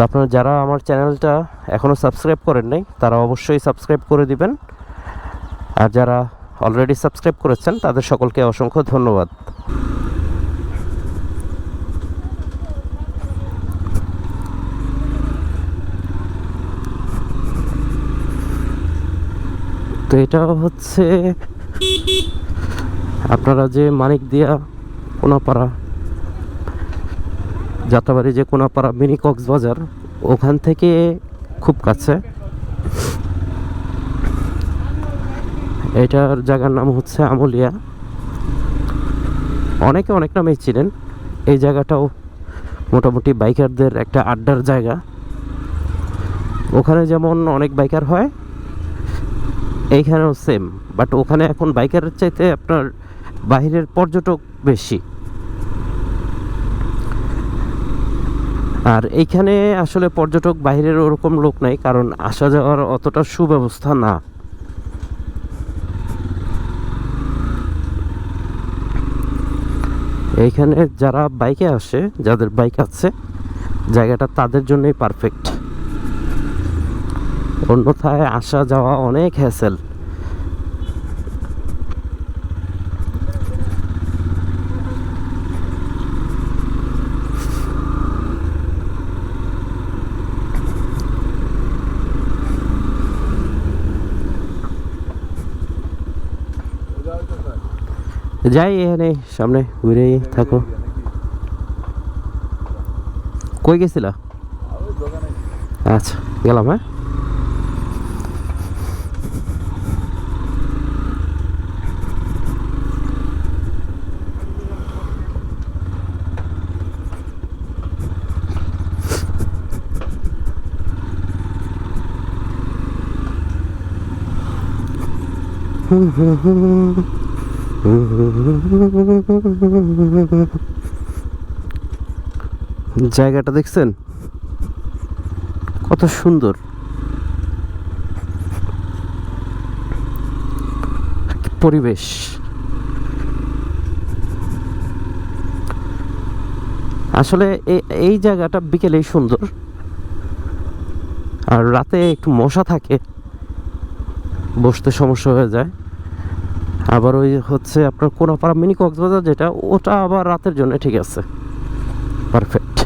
তো আপনারা যারা আমার চ্যানেলটা এখনও সাবস্ক্রাইব করেন নাই, তারা অবশ্যই সাবস্ক্রাইব করে দিবেন। আর যারা অলরেডি সাবস্ক্রাইব করেছেন, তাদের সকলকে অসংখ্য ধন্যবাদ। তো এটা হচ্ছে আপনারা যে মানিক দিয়া কোনাপাড়া যাত্রাবাড়ি যে কোনাপাড়া মিনি কক্সবাজার, ওখান থেকে খুব কাছে। এটার জায়গার নাম হচ্ছে আমলিয়া। অনেকে অনেক নামেই চিনেন। এই জায়গাটাও মোটামুটি বাইকারদের একটা আড্ডার জায়গা। ওখানে যেমন অনেক বাইকার হয়, এইখানেও সেম বাট ওখানে এখন বাইকারের চাইতে আপনার বাইরের পর্যটক বেশি। আর এইখানে আসলে পর্যটক বাইরের ওরকম লোক নাই, কারণ আসা যাওয়ার অতটা সুব্যবস্থা না। এইখানে যারা বাইকে আসে, যাদের বাইক আছে, জায়গাটা তাদের জন্যই পারফেক্ট অন্যথায় আসা যাওয়া অনেক হ্যাসেল যাই এখানে সামনে ঘুরেই থাকো। কই গেছিলা? আচ্ছা গেলাম হ্যাঁ? জায়গাটা দেখছেন? কত সুন্দর। পরিবেশ। আসলে এই জায়গাটা বিকেলেই সুন্দর। আর রাতে একটু মশা থাকে, বসতে সমস্যা হয়ে যায়। আবার ওই হচ্ছে আপনার কোনাপাড়া মিনি কক্সবাজার যেটা, ওটা আবার রাতের জন্য, ঠিক আছে। পারফেক্ট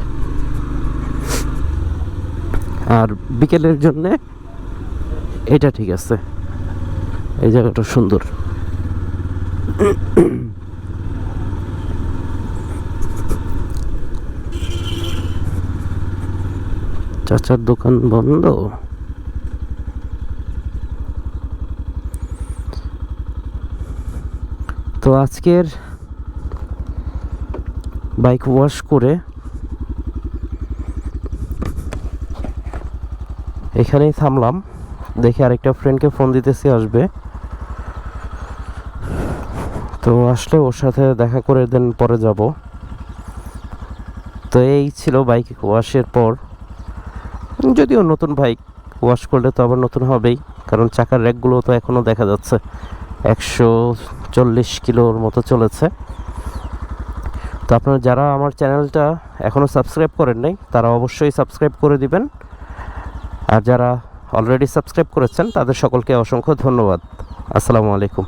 আর বিকেলের জন্যে, এটা ঠিক আছে। এই জায়গাটা সুন্দর। চাচার দোকান বন্ধ? তো আজকের বাইক ওয়াশ করে এখানেই থামলাম। দেখে আরেকটা ফ্রেন্ডকে ফোন দিতেছি, আসবে। তো আসলে ওর সাথে দেখা করে দেন, পরে যাব। তো এই ছিল বাইক ওয়াশের পর। যদিও নতুন বাইক ওয়াশ করলে তো আবার নতুন হবেই, কারণ চাকার র্যাকগুলো তো এখনও দেখা যাচ্ছে। একশো চল্লিশ কিলোর মতো চলেছে। তো আপনারা যারা আমার চ্যানেলটা এখনও সাবস্ক্রাইব করেন নাই, তারা অবশ্যই সাবস্ক্রাইব করে দিবেন। আর যারা অলরেডি সাবস্ক্রাইব করেছেন, তাদের সকলকে অসংখ্য ধন্যবাদ। আসসালামু আলাইকুম।